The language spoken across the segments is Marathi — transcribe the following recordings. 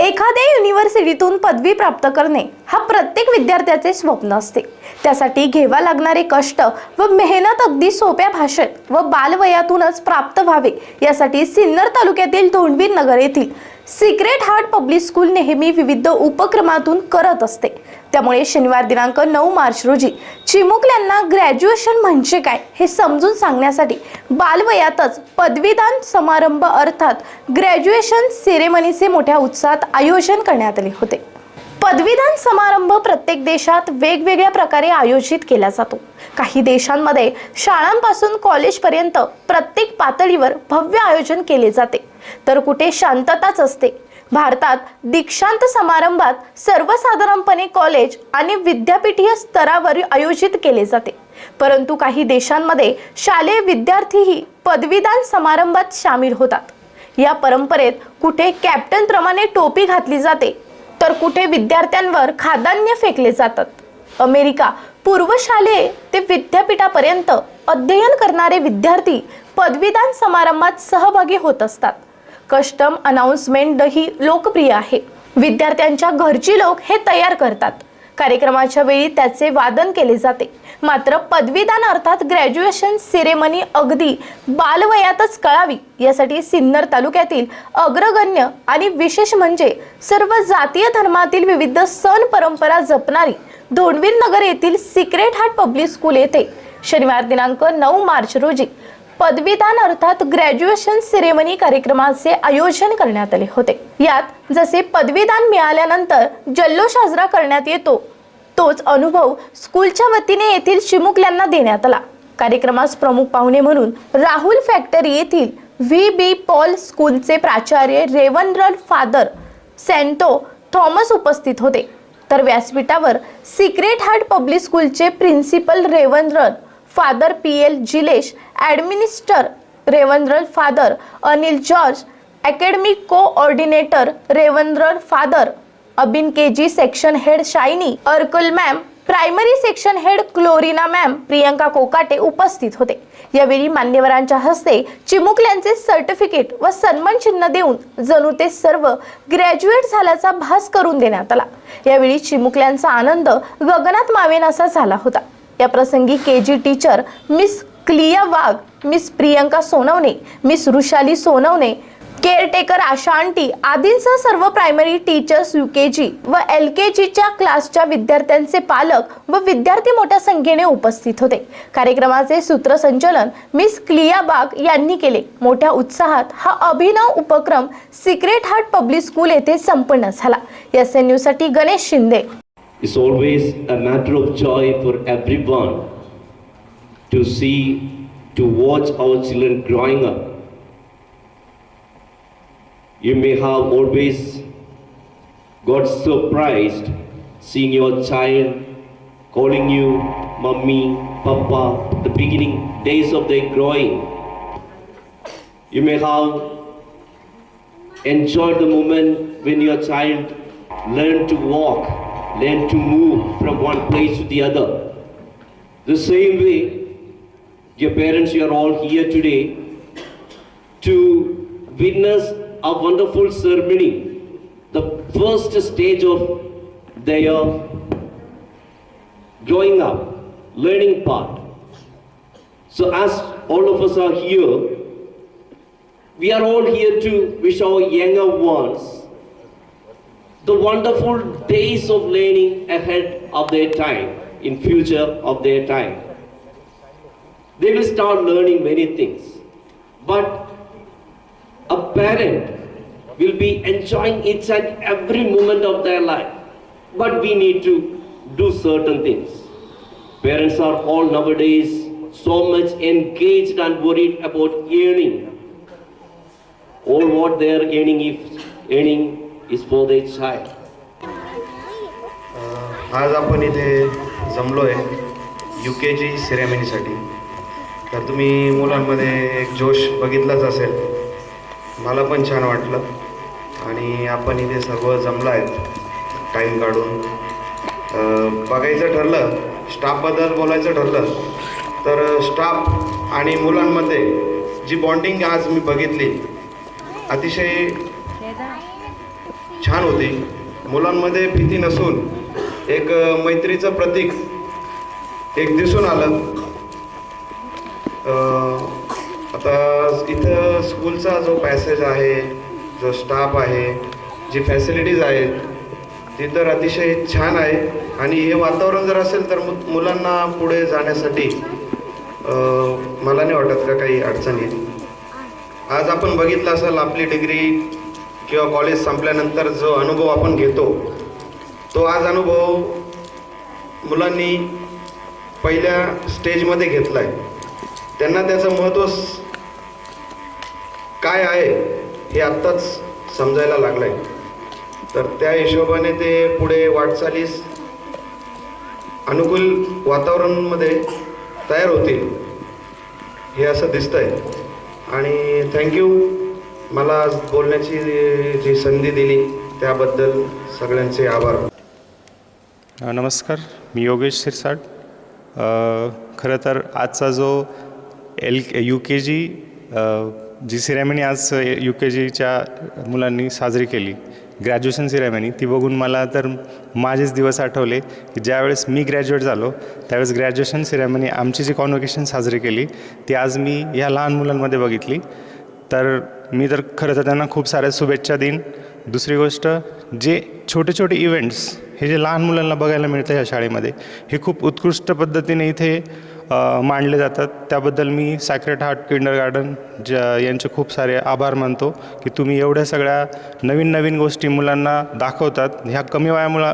एखाद्या युनिव्हर्सिटीतून पदवी प्राप्त करणे हा प्रत्येक विद्यार्थ्याचे स्वप्न असते. त्यासाठी घ्यावा लागणारे कष्ट व मेहनत अगदी सोप्या भाषेत व बालवयातूनच प्राप्त व्हावे यासाठी सिन्नर तालुक्यातील धोंडवीर नगर येथील सिक्रेट हार्ट पब्लिक स्कूल नेहमी विविध उपक्रमातून करत असते. त्यामुळे शनिवार दिनांक नऊ मार्च रोजी चिमुकल्यांना ग्रॅज्युएशन म्हणजे काय हे समजून सांगण्यासाठी बालवयातच पदवीदान समारंभ अर्थात ग्रॅज्युएशन सेरेमनीचे मोठ्या उत्साहात आयोजन करण्यात आले होते. पदवीदान समारंभ प्रत्येक देशात वेगवेगळ्या प्रकारे आयोजित केला जातो. काही देशांमध्ये शाळांपासून कॉलेजपर्यंत प्रत्येक पातळीवर भव्य आयोजन केले जाते. तर कुठे शांतताच असते. भारतात दीक्षांत समारंभात सर्वसाधारणपणे कॉलेज आणि विद्यापीठीय स्तरावर आयोजित केले जाते. परंतु काही देशांमध्ये शालेय विद्यार्थीही पदवीदान समारंभात सामील होतात. या परंपरेत कुठे कॅप्टनप्रमाणे टोपी घातली जाते तर कुठे विद्यार्थ्यांवर खाद्यान्न फेकले जातात? अमेरिका पूर्वशालेय ते विद्यापीठापर्यंत अध्ययन करणारे विद्यार्थी पदवीदान समारंभात सहभागी होत असतात. कस्टम अनाउन्समेंट ही लोकप्रिय आहे. विद्यार्थ्यांच्या घरची लोक हे तयार करतात. कार्यक्रमाच्या वेळी त्याचे वादन केले जाते. मात्र पदवीदान अर्थात ग्रॅज्युएशन सिरेमनी अगदी बालवयातच कळावी यासाठी सिन्नर तालुक्यातील अग्रगण्य आणि विशेष म्हणजे सर्व जातीय धर्मातील विविध सण परंपरा जपणारी धोंडवीर नगर येथील सिक्रेट हार्ट पब्लिक स्कूल येथे शनिवार दिनांक नऊ मार्च रोजी पदवीदान अर्थात ग्रॅज्युएशन सेरेमनी कार्यक्रमाचे आयोजन करण्यात आले होते. यात जसे पदवीदान मिळाल्यानंतर जल्लोष साजरा करण्यात येतो तोच अनुभव स्कूलच्या वतीने येथील चिमुकल्यांना देण्यात आला. कार्यक्रमास प्रमुख पाहुणे म्हणून राहुल फॅक्टरी येथील व्ही बी पॉल स्कूलचे प्राचार्य रेवनरल फादर सेंटो थॉमस उपस्थित होते. तर व्यासपीठावर सिक्रेट हार्ट पब्लिक स्कूलचे principal reverend father P L Jilesh administer reverend father Anil George academic coordinator reverend father Abin K G section head Shaini Arkul ma'am primary section head Clorina ma'am Priyanka Kokate उपस्थित होते. यावेळी मान्यवरांच्या हस्ते चिमुकल्यांचे सर्टिफिकेट व सन्मान चिन्ह देऊन जणू ते सर्व ग्रॅज्युएट झाल्याचा भास करून देण्यात आला. यावेळी चिमुकल्यांचा आनंद गगनात मावेन असा झाला होता. या प्रसंगी K G teacher miss Kliya Wagh miss Priyanka Sonawane miss Rushali Sonawane caretaker Asha aunty आदींसह सर्व primary teachers U K G व एल के जीच्या क्लासच्या विद्यार्थ्यांचे पालक व विद्यार्थी मोठ्या संख्येने उपस्थित होते. कार्यक्रमाचे सूत्रसंचलन मिस क्लिया बाग यांनी केले. मोठ्या उत्साहात हा अभिनव उपक्रम सिक्रेट हार्ट पब्लिक स्कूल येथे संपन्न झाला. S एनसाठी Ganesh Shinde. It's always a matter of joy for everyone to see, to watch our children growing up. You may have always got surprised seeing your child calling you mummy, papa, the beginning days of their growing. You may have enjoyed the moment when your child learned to walk, learned to move from one place to the other. The same way, your parents, you are all here today to witness a wonderful ceremony, the first stage of their growing up, learning part. So, as all of us are here, we are all here to wish our younger ones the wonderful days of learning ahead of their time, in future of their time. They will start learning many things. But a parent will be enjoying each and every moment of their life. But we need to do certain things. Parents are all nowadays so much engaged and worried about earning. All what they are earning if earning is for their child. आज आपण इथे जमलो आहे यू के जी सेरेमनीसाठी तर तुम्ही मुलांमध्ये एक जोश बघितलाच असेल मला पण छान वाटलं. आणि आपण इथे सर्व जमला आहेत टाईम काढून बघायचं ठरलं स्टाफबद्दल बोलायचं ठरलं तर स्टाफ आणि मुलांमध्ये जी बॉन्डिंग आज मी बघितली अतिशय छान होती. मुलांमध्ये भीती नसून एक मैत्रीचं प्रतीक एक दिसून आलं. आता तिथं स्कूलचा जो पॅसेज आहे जो स्टाफ आहे जी फॅसिलिटीज आहेत ती तर अतिशय छान आहे. आणि हे वातावरण जर असेल तर मु मुलांना पुढे जाण्यासाठी मला नाही वाटत का काही अडचण येईल. आज आपण बघितलं असेल आपली डिग्री किंवा कॉलेज संपल्यानंतर जो अनुभव आपण घेतो तो आज अनुभव मुलांनी पहिल्या स्टेजमध्ये घेतला आहे त्यांना त्याचं महत्त्व काय आहे हे आत्ताच समजायला लागलं आहे तर त्या हिशोबाने ते पुढे वाटचालीस अनुकूल वातावरणामध्ये तयार होतील हे असं दिसतंय. आणि थँक्यू मला आज बोलण्याची जी संधी दिली त्याबद्दल सगळ्यांचे आभार. नमस्कार. मी योगेश सिरसाट खरं तर आजचा जो L U K G G ceremony आज यू के जीच्या मुलांनी साजरी केली ग्रॅज्युएशन सिरेमनी ती बघून मला तर माझेच दिवस आठवले की ज्यावेळेस मी ग्रॅज्युएट झालो त्यावेळेस ग्रॅज्युएशन सिरेमनी आमची जी कॉन्व्होकेशन साजरी केली ती आज मी ह्या लहान मुलांमध्ये बघितली. तर मी तर खरं तर त्यांना खूप साऱ्या शुभेच्छा देईन. दुसरी गोष्ट जे छोटे छोटे इव्हेंट्स हे जे लहान मुलांना बघायला मिळतं ह्या शाळेमध्ये हे खूप उत्कृष्ट पद्धतीने इथे मांडले जातात. त्याबद्दल मी सॅक्रेट हार्ट किंडर गार्डन ज्या यांचे खूप सारे आभार मानतो की तुम्ही एवढ्या सगळ्या नवीन नवीन गोष्टी मुलांना दाखवतात. ह्या कमी वयामुळा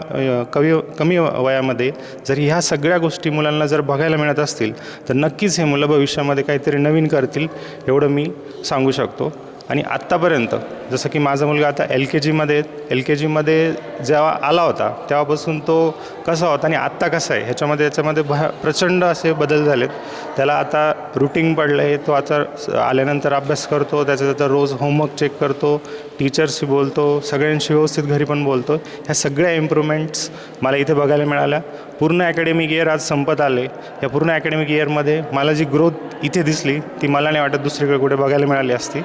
कमी कमी वयामध्ये जर ह्या सगळ्या गोष्टी मुलांना जर बघायला मिळत असतील तर नक्कीच हे मुलं भविष्यामध्ये काहीतरी नवीन करतील एवढं मी सांगू शकतो. आणि आत्तापर्यंत जसं की माझा मुलगा आता एल के जीमध्ये एल के जीमध्ये जेव्हा आला होता तेव्हापासून तो कसा होता आणि आत्ता कसा आहे ह्याच्यामध्ये याच्यामध्ये भ प्रचंड असे बदल झालेत. त्याला आता रुटीन पडलं आहे तो आता स- आल्यानंतर अभ्यास करतो त्याचा त्याचा रोज होमवर्क चेक करतो टीचरशी बोलतो सगळ्यांशी व्यवस्थित घरी पण बोलतो. ह्या सगळ्या इम्प्रूव्हमेंट्स मला इथे बघायला मिळाल्या. पूर्ण अकॅडमिक इयर आज संपत आले. या पूर्ण अकॅडमिक इयरमध्ये मला जी ग्रोथ इथे दिसली ती मला नाही वाटत दुसरीकडे कुठे बघायला मिळाली असती.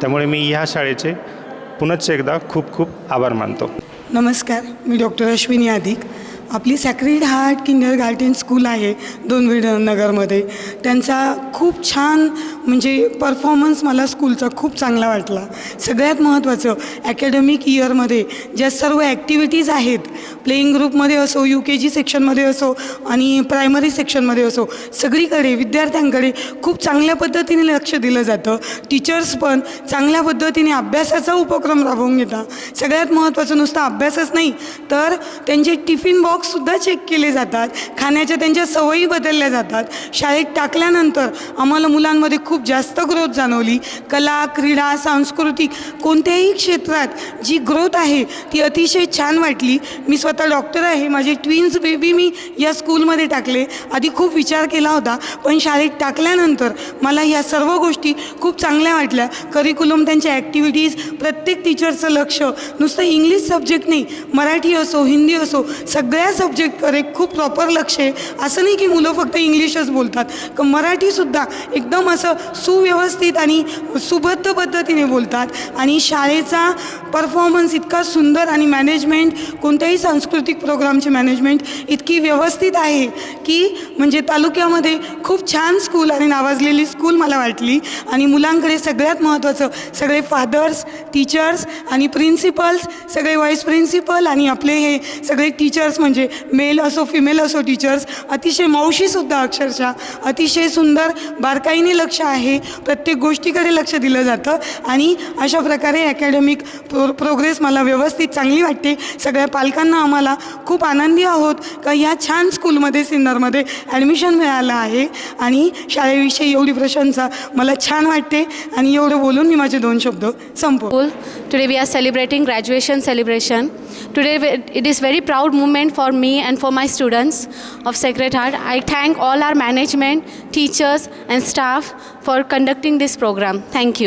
त्यामुळे मी ह्या शाळेचे पुनश्च एकदा खूप खूप आभार मानतो. नमस्कार मी डॉक्टर अश्विनी अधिक आपली sacred heart kindergarten school आहे दोन नगरमध्ये. त्यांचा खूप छान म्हणजे परफॉर्मन्स मला स्कूलचा खूप चांगला वाटला. सगळ्यात महत्त्वाचं ॲकॅडमिक इयरमध्ये ज्या सर्व ॲक्टिव्हिटीज आहेत प्लेईंग ग्रुपमध्ये असो यू के जी सेक्शनमध्ये असो आणि प्रायमरी सेक्शनमध्ये असो सगळीकडे विद्यार्थ्यांकडे खूप चांगल्या पद्धतीने लक्ष दिलं जातं. टीचर्स पण चांगल्या पद्धतीने अभ्यासाचा उपक्रम राबवून घेतात. सगळ्यात महत्त्वाचं नुसतं अभ्यासच नाही तर त्यांचे टिफिन बॉक्स बॉक्ससुद्धा चेक केले जातात. खाण्याच्या त्यांच्या सवयी बदलल्या जातात. शाळेत टाकल्यानंतर आम्हाला मुलांमध्ये खूप जास्त ग्रोथ जाणवली. कला क्रीडा सांस्कृतिक कोणत्याही क्षेत्रात जी ग्रोथ आहे ती अतिशय छान वाटली. मी स्वतः डॉक्टर आहे. माझे ट्विन्स बेबी मी या स्कूलमध्ये टाकले. आधी खूप विचार केला होता पण शाळेत टाकल्यानंतर मला या सर्व गोष्टी खूप चांगल्या वाटल्या. करिक्युलम त्यांच्या ॲक्टिव्हिटीज प्रत्येक टीचरचं लक्ष नुसतं इंग्लिश सब्जेक्ट नाही मराठी असो हिंदी असो सगळ्या सब्जेक्टकडे खूप प्रॉपर लक्ष आहे. असं नाही की मुलं फक्त इंग्लिशच बोलतात. क मराठीसुद्धा एकदम असं सुव्यवस्थित आणि सुबद्ध पद्धतीने बोलतात. आणि शाळेचा परफॉर्मन्स इतका सुंदर आणि मॅनेजमेंट कोणत्याही सांस्कृतिक प्रोग्रामची मॅनेजमेंट इतकी व्यवस्थित आहे की म्हणजे तालुक्यामध्ये खूप छान स्कूल आणि नावाजलेली स्कूल मला वाटली. आणि मुलांकडे सगळ्यात महत्त्वाचं सगळे फादर्स टीचर्स आणि प्रिन्सिपल्स सगळे व्हाईस प्रिन्सिपल आणि आपले हे सगळे टीचर्स म्हणजे म्हणजे मेल असो फिमेल असो टीचर्स अतिशय मावशीसुद्धा अक्षरशः अतिशय सुंदर बारकाईने लक्ष आहे. प्रत्येक गोष्टीकडे लक्ष दिलं जातं आणि अशा प्रकारे अकॅडमिक प्रो प्रोग्रेस मला व्यवस्थित चांगली वाटते. सगळ्या पालकांना आम्हाला खूप आनंदी आहोत का या छान स्कूलमध्ये सिन्नरमध्ये ॲडमिशन मिळालं आहे आणि शाळेविषयी एवढी प्रशंसा मला छान वाटते आणि एवढं बोलून मी माझे दोन शब्द संपव today we are celebrating graduation celebration. Today it is very proud moment for me and for my students of Sacred Heart. I thank all our management, teachers and staff for conducting this program. Thank you.